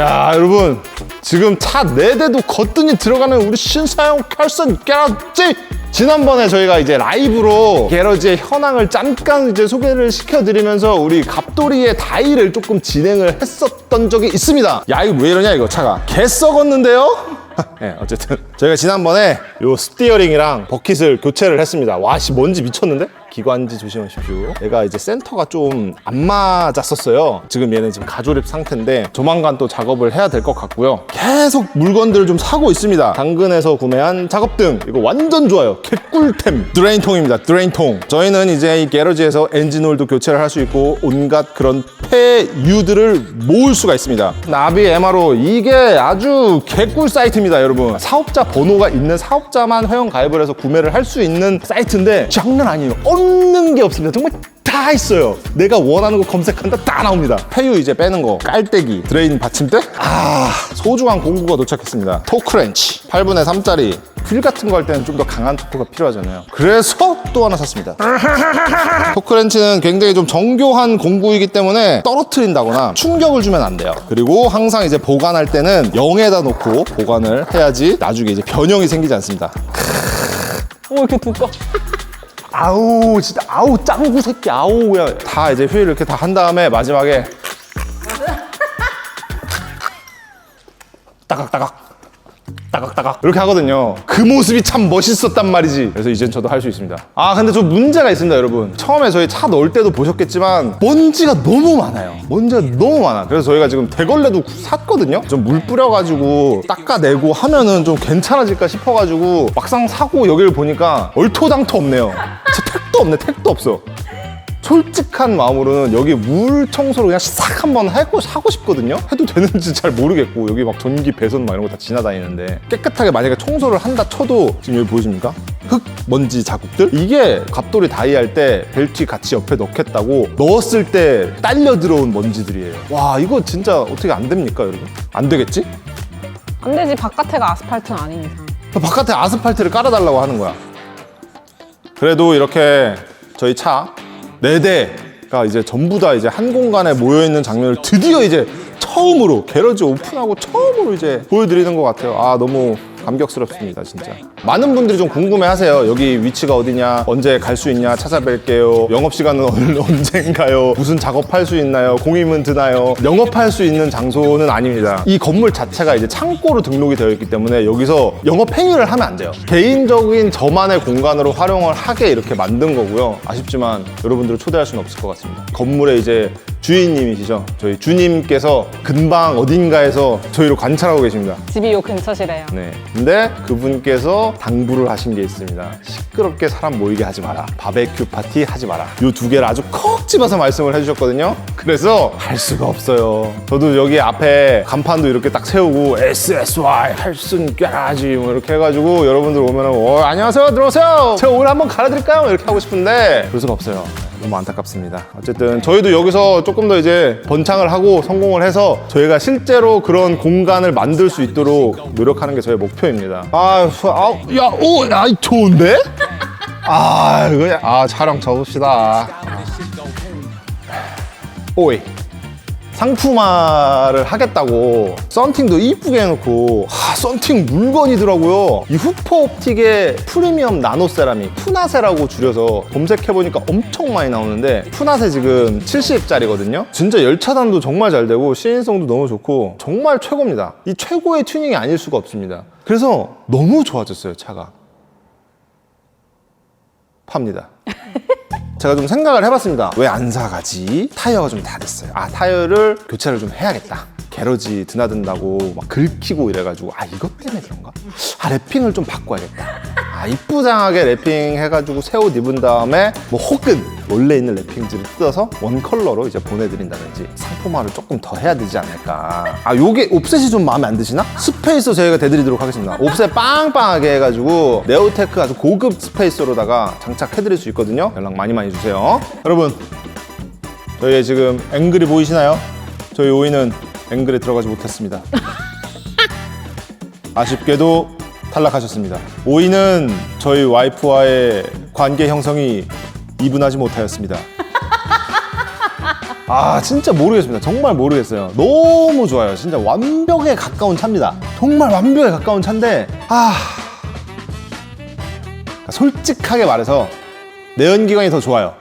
야 여러분 지금 차 네 대도 거뜬히 들어가는 우리 신사용 칼슨 게러지 지난번에 저희가 이제 라이브로 게러지의 현황을 잠깐 이제 소개를 시켜드리면서 우리 갑돌이의 다이를 조금 진행을 했었던 적이 있습니다 야 이거 왜 이러냐 이거 차가 개 썩었는데요? 네, 어쨌든 저희가 지난번에 요 스티어링이랑 버킷을 교체를 했습니다. 와, 씨 먼지 미쳤는데? 기관지 조심하십시오. 얘가 이제 센터가 좀 안 맞았었어요. 지금 얘는 지금 가조립 상태인데 조만간 또 작업을 해야 될 것 같고요. 계속 물건들을 좀 사고 있습니다. 당근에서 구매한 작업등 이거 완전 좋아요. 개꿀템 드레인통입니다. 드레인통. 저희는 이제 이 게러지에서 엔진오일도 교체를 할 수 있고 온갖 그런 폐유들을 모을 수가 있습니다. 나비 MRO 이게 아주 개꿀 사이트입니다, 여러분. 사업자 번호가 있는 사업자만 회원 가입을 해서 구매를 할 수 있는 사이트인데 장난 아니에요. 없는 게 없습니다. 정말 다 있어요. 내가 원하는 거 검색한다 다 나옵니다. 폐유 이제 빼는 거, 깔때기, 드레인 받침대. 아 소중한 공구가 도착했습니다. 토크렌치 8분의 3짜리. 휠 같은 거 할 때는 좀 더 강한 토크가 필요하잖아요. 그래서 또 하나 샀습니다. 토크렌치는 굉장히 좀 정교한 공구이기 때문에 떨어뜨린다거나 충격을 주면 안 돼요. 그리고 항상 이제 보관할 때는 0에다 놓고 보관을 해야지 나중에 이제 변형이 생기지 않습니다. 어, 이렇게 두꺼. 아우 진짜 아우 짱구 새끼 아우 그냥 다 이제 휠 이렇게 다 한 다음에 마지막에 따각따각 따각따각. 이렇게 하거든요. 그 모습이 참 멋있었단 말이지. 그래서 이젠 저도 할 수 있습니다. 아 근데 좀 문제가 있습니다 여러분. 처음에 저희 차 넣을 때도 보셨겠지만 먼지가 너무 많아요. 먼지가 너무 많아. 그래서 저희가 지금 대걸레도 샀거든요. 좀 물 뿌려가지고 닦아내고 하면은 좀 괜찮아질까 싶어가지고 막상 사고 여기를 보니까 얼토당토 없네요. 진짜 택도 없네 택도 없어 솔직한 마음으로는 여기 물 청소를 그냥 싹 한번 하고 사고 싶거든요. 해도 되는지 잘 모르겠고 여기 막 전기 배선 막 이런 거 다 지나다니는데 깨끗하게 만약에 청소를 한다 쳐도 지금 여기 보이십니까? 흙 먼지 자국들 이게 갑돌이 다이 할 때 벨트 같이 옆에 넣겠다고 넣었을 때 딸려 들어온 먼지들이에요. 와 이거 진짜 어떻게 안 됩니까 여러분? 안 되겠지? 안 되지, 바깥에가 아스팔트는 아닌 이상. 바깥에 아스팔트를 깔아달라고 하는 거야. 그래도 이렇게 저희 차 네 대가 이제 전부 다 이제 한 공간에 모여 있는 장면을 드디어 이제 처음으로 게러지 오픈하고 처음으로 이제 보여드리는 것 같아요. 아 너무 감격스럽습니다, 진짜. 많은 분들이 좀 궁금해하세요. 여기 위치가 어디냐, 언제 갈 수 있냐, 찾아뵐게요. 영업 시간은 언- 언젠가요? 무슨 작업할 수 있나요? 공임은 드나요? 영업할 수 있는 장소는 아닙니다. 이 건물 자체가 이제 창고로 등록이 되어 있기 때문에 여기서 영업 행위를 하면 안 돼요. 개인적인 저만의 공간으로 활용을 하게 이렇게 만든 거고요. 아쉽지만 여러분들을 초대할 수는 없을 것 같습니다. 건물에 이제 주인님이시죠. 저희 주님께서 근방 어딘가에서 저희를 관찰하고 계십니다. 집이 요 근처시래요. 네. 근데 그분께서 당부를 하신 게 있습니다. 시끄럽게 사람 모이게 하지 마라. 바베큐 파티 하지 마라. 요 두 개를 아주 콕 집어서 말씀을 해주셨거든요. 그래서 할 수가 없어요. 저도 여기 앞에 간판도 이렇게 딱 세우고 SSY 할순 꾀라지 뭐 이렇게 해가지고 여러분들 오면은 어, 안녕하세요 들어오세요. 제가 오늘 한번 갈아드릴까요? 이렇게 하고 싶은데 그럴 수가 없어요. 너무 안타깝습니다. 어쨌든 저희도 여기서 조금 더 이제 번창을 하고 성공을 해서 저희가 실제로 그런 공간을 만들 수 있도록 노력하는 게 저의 목표입니다. 아, 아 야, 오, 야, 좋은데? 아, 이거, 아, 촬영 접읍시다. 오이. 상품화를 하겠다고 썬팅도 이쁘게 해놓고 하, 썬팅 물건이더라고요. 이 후퍼 옵틱의 프리미엄 나노 세라믹 푸나세라고 줄여서 검색해보니까 엄청 많이 나오는데 푸나세 지금 70짜리거든요? 진짜 열 차단도 정말 잘 되고 시인성도 너무 좋고 정말 최고입니다. 이 최고의 튜닝이 아닐 수가 없습니다. 그래서 너무 좋아졌어요 차가. 팝니다 제가 좀 생각을 해봤습니다. 왜 안 사가지? 타이어가 좀 다 됐어요. 아, 타이어를 교체를 좀 해야겠다. 게러지 드나든다고 막 긁히고 이래가지고 아 이것 때문에 그런가? 아 랩핑을 좀 바꿔야겠다. 아 이쁘장하게 랩핑 해가지고 새 옷 입은 다음에 뭐 혹은 원래 있는 랩핑지를 뜯어서 원 컬러로 이제 보내드린다든지 상품화를 조금 더 해야 되지 않을까. 아 요게 옵셋이 좀 마음에 안 드시나? 스페이서 저희가 대드리도록 하겠습니다. 옵셋 빵빵하게 해가지고 네오테크 아주 고급 스페이서로다가 장착해드릴 수 있거든요. 연락 많이 많이 주세요. 여러분 저희의 지금 앵글이 보이시나요? 저희 오이는 앵글에 들어가지 못했습니다. 아쉽게도 탈락하셨습니다. 오이는 저희 와이프와의 관계 형성이 이분하지 못하였습니다. 아 진짜 모르겠습니다. 정말 모르겠어요. 너무 좋아요. 진짜 완벽에 가까운 차입니다. 정말 완벽에 가까운 차인데 아. 솔직하게 말해서 내연기관이 더 좋아요.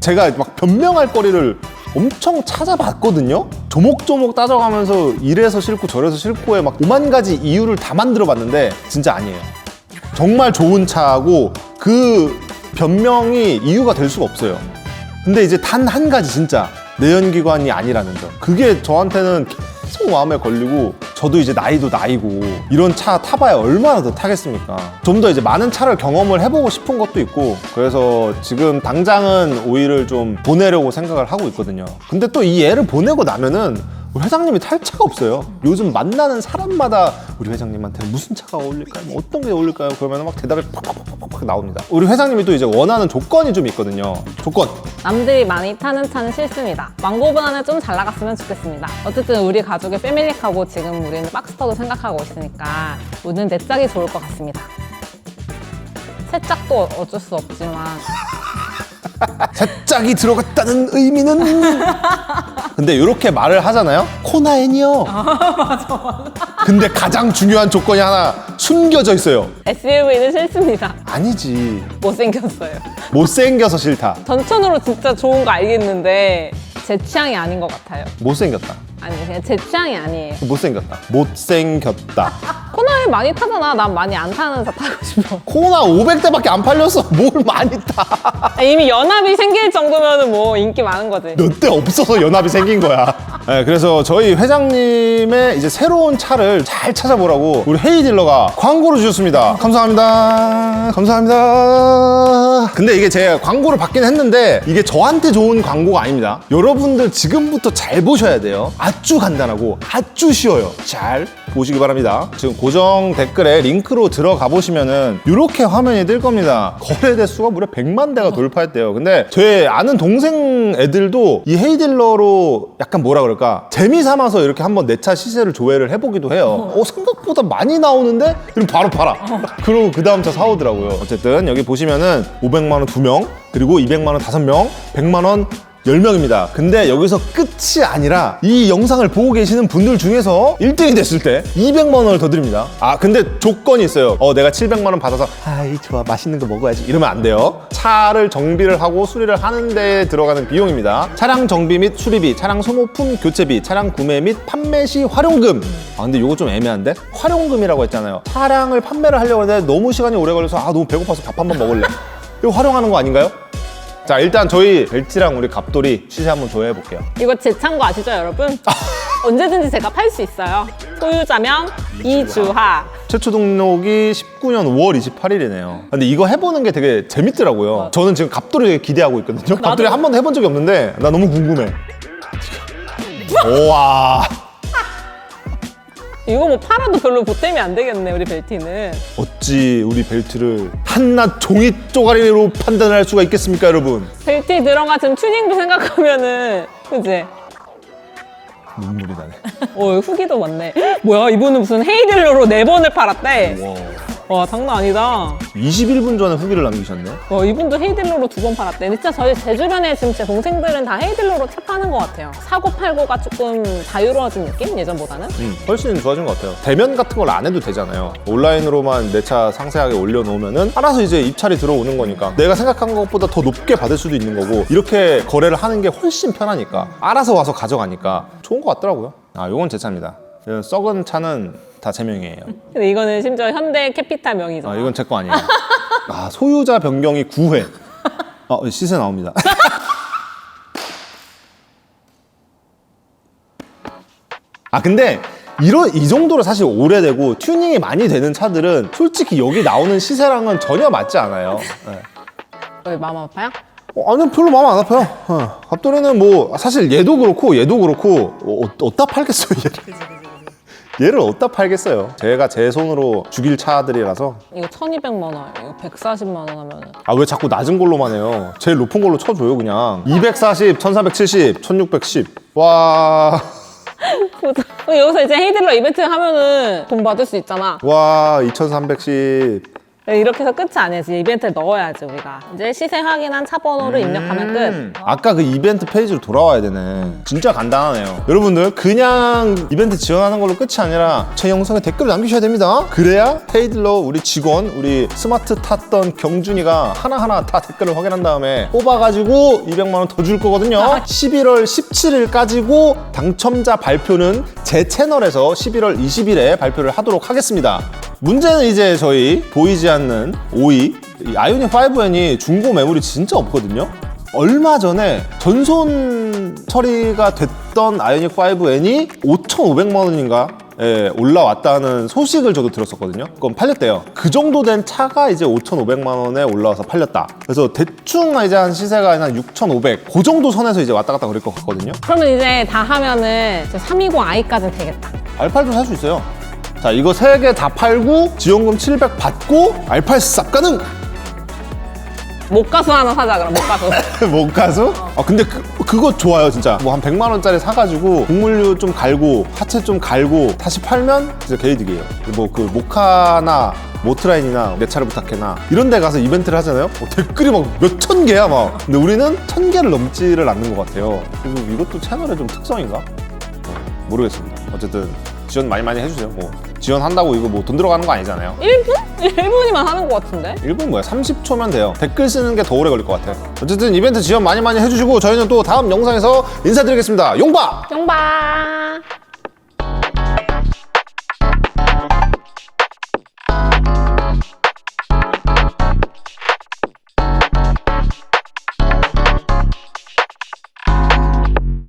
제가 막 변명할 거리를 엄청 찾아봤거든요. 조목조목 따져가면서 이래서 싫고 저래서 싫고에 막 오만 가지 이유를 다 만들어 봤는데 진짜 아니에요. 정말 좋은 차고 그 변명이 이유가 될 수가 없어요. 근데 이제 단 한 가지 진짜 내연기관이 아니라는 점. 그게 저한테는 계속 마음에 걸리고 저도 이제 나이도 나이고 이런 차 타봐야 얼마나 더 타겠습니까? 좀 더 이제 많은 차를 경험을 해보고 싶은 것도 있고 그래서 지금 당장은 오일을 좀 보내려고 생각을 하고 있거든요. 근데 또 이 애를 보내고 나면은 우리 회장님이 탈 차가 없어요. 요즘 만나는 사람마다 우리 회장님한테 무슨 차가 어울릴까요? 뭐 어떤 게 어울릴까요? 그러면 막 대답이 팍팍팍팍 나옵니다. 우리 회장님이 또 이제 원하는 조건이 좀 있거든요. 조건. 남들이 많이 타는 차는 싫습니다. 왕고보다는 좀 잘 나갔으면 좋겠습니다. 어쨌든 우리 가족의 패밀리카고 지금 우리는 박스터도 생각하고 있으니까 우는 내 짝이 좋을 것 같습니다. 새 짝도 어쩔 수 없지만 짝이 들어갔다는 의미는? 근데 이렇게 말을 하잖아요? 코나엔이요. 근데 가장 중요한 조건이 하나 숨겨져 있어요. SUV는 싫습니다. 아니지. 못생겼어요. 못생겨서 싫다. 전천으로 진짜 좋은 거 알겠는데 제 취향이 아닌 것 같아요. 못생겼다 아니 그냥 제 취향이 아니에요. 못생겼다 못생겼다 코나에 많이 타잖아. 난 많이 안 타는 차 타고 싶어. 코나 500대밖에 안 팔렸어 뭘 많이 타 아, 이미 연합이 생길 정도면 뭐 인기 많은 거지. 몇 대 없어서 연합이 생긴 거야. 네, 그래서 저희 회장님의 이제 새로운 차를 잘 찾아보라고 우리 헤이 딜러가 광고를 주셨습니다. 감사합니다. 감사합니다. 근데 이게 제가 광고를 받긴 했는데 이게 저한테 좋은 광고가 아닙니다. 여러분들 지금부터 잘 보셔야 돼요. 아주 간단하고 아주 쉬워요. 잘 보시기 바랍니다. 지금 고정 댓글에 링크로 들어가 보시면은 이렇게 화면이 뜰 겁니다. 거래 대수가 무려 100만 대가 돌파했대요. 근데 제 아는 동생 애들도 이 헤이딜러로 약간 뭐라 그럴까 재미 삼아서 이렇게 한번 내 차 시세를 조회를 해보기도 해요. 어 생각보다 많이 나오는데 그럼 바로 팔아. 그리고 그 다음 차 사오더라고요. 어쨌든 여기 보시면은 500만 원 2명 그리고 200만 원 5명 100만 원 10명입니다. 근데 여기서 끝이 아니라 이 영상을 보고 계시는 분들 중에서 1등이 됐을 때 200만 원을 더 드립니다. 아, 근데 조건이 있어요. 어, 내가 700만 원 받아서 아이, 좋아. 맛있는 거 먹어야지. 이러면 안 돼요. 차를 정비를 하고 수리를 하는 데 들어가는 비용입니다. 차량 정비 및 수리비, 차량 소모품 교체비, 차량 구매 및 판매 시 활용금. 아, 근데 이거 좀 애매한데? 활용금이라고 했잖아요. 차량을 판매를 하려고 하는데 너무 시간이 오래 걸려서 아, 너무 배고파서 밥 한 번 먹을래. 이거 활용하는 거 아닌가요? 자 일단 저희 벨트랑 우리 갑돌이 시세 한번 조회해 볼게요. 이거 제거 아시죠, 여러분? 언제든지 제가 팔 수 있어요. 소유자명 이주하. 최초 등록이 19년 5월 28일이네요. 근데 이거 해보는 게 되게 재밌더라고요. 저는 지금 갑돌이 되게 기대하고 있거든요. 갑돌이 한 번도 해본 적이 없는데 나 너무 궁금해. 우와 이거 뭐 팔아도 별로 보탬이 안 되겠네, 우리 벨티는. 어찌 우리 벨트를 한낱 종이 쪼가리로 판단할 수가 있겠습니까 여러분 벨티 들어가 지금 튜닝도 생각하면은, 그지? 눈물이 나네 어, 후기도 많네. 뭐야, 이분은 무슨 헤이딜러로 네 번을 팔았대. 와 와, 장난 아니다. 21분 전에 후기를 남기셨네 와, 이분도 헤이딜러로 두 번 팔았대. 근데 진짜 저희 제 주변에 지금 제 동생들은 다 헤이딜러로 차 파는 것 같아요. 사고 팔고가 조금 자유로워진 느낌? 예전보다는? 음, 훨씬 좋아진 것 같아요. 대면 같은 걸 안 해도 되잖아요. 온라인으로만 내 차 상세하게 올려놓으면은 알아서 이제 입찰이 들어오는 거니까 내가 생각한 것보다 더 높게 받을 수도 있는 거고 이렇게 거래를 하는 게 훨씬 편하니까 알아서 와서 가져가니까 좋은 것 같더라고요. 아, 요건 제 차입니다. 이건 썩은 차는 다 제 명이에요. 근데 이거는 심지어 현대 캐피탈 명이죠. 아, 이건 제 거 아니에요. 아, 소유자 변경이 9회. 아, 시세 나옵니다. 아 근데 이런 이 정도로 사실 오래되고 튜닝이 많이 되는 차들은 솔직히 여기 나오는 시세랑은 전혀 맞지 않아요. 네. 왜 마음 아파요? 어, 아니 별로 마음 안 아파요. 어. 갑돌이는 뭐 사실 얘도 그렇고 얘도 그렇고 어, 어디다 팔겠어요 얘를. 얘를 어디다 팔겠어요. 제가 제 손으로 죽일 차들이라서 이거 1200만 원, 이거 140만 원 하면은. 아왜 자꾸 낮은 걸로만 해요? 제일 높은 걸로 쳐줘요 그냥 240, 1470, 1610 와... 여기서 이제 헤이딜러 이벤트 하면은 돈 받을 수 있잖아. 와 2310 이렇게 해서 끝이 아니지. 이벤트를 넣어야지, 우리가. 이제 시세 확인한 차 번호를 입력하면 음, 끝. 아까 그 이벤트 페이지로 돌아와야 되네. 진짜 간단하네요. 여러분들 그냥 이벤트 지원하는 걸로 끝이 아니라 제 영상에 댓글을 남기셔야 됩니다. 그래야 페이들러 우리 직원, 우리 스마트 탔던 경준이가 하나하나 다 댓글을 확인한 다음에 뽑아가지고 200만 원 더 줄 거거든요. 11월 17일까지고 당첨자 발표는 제 채널에서 11월 20일에 발표를 하도록 하겠습니다. 문제는 이제 저희 보이지 않는 5위 이 아이오닉 5N이 중고 매물이 진짜 없거든요. 얼마 전에 전손 처리가 됐던 아이오닉 5N이 5,500만 원인가 예, 올라왔다는 소식을 저도 들었었거든요. 그건 팔렸대요. 그 정도 된 차가 이제 5,500만 원에 올라와서 팔렸다. 그래서 대충 이제 한 시세가 한 6,500. 그 정도 선에서 이제 왔다 갔다 그럴 것 같거든요. 그러면 이제 다 하면은 320i까지는 되겠다. 알팔도 살 수 있어요. 자, 이거 세 개 다 팔고 지원금 700 받고 알팔 쌉 가능! 목가수 하나 사자, 그럼 목가수. 못 가수? 아 근데 그, 그거 좋아요 진짜. 뭐 한 100만 원짜리 사가지고 곡물류 좀 갈고 하체 좀 갈고 다시 팔면 진짜 개이득이에요. 뭐 그 모카나 모트라인이나 내 차를 부탁해나 이런 데 가서 이벤트를 하잖아요? 어, 댓글이 막 몇 천 개야 막. 근데 우리는 천 개를 넘지를 않는 것 같아요. 그리고 이것도 채널의 좀 특성인가? 어, 모르겠습니다. 어쨌든 지원 많이 많이 해주세요 뭐 지원한다고 이거 뭐 돈 들어가는 거 아니잖아요 1분? 1분이면 하는 것 같은데? 1분 뭐야? 30초면 돼요. 댓글 쓰는 게 더 오래 걸릴 것 같아요. 어쨌든 이벤트 지원 많이 많이 해주시고 저희는 또 다음 영상에서 인사드리겠습니다. 용바! 용바!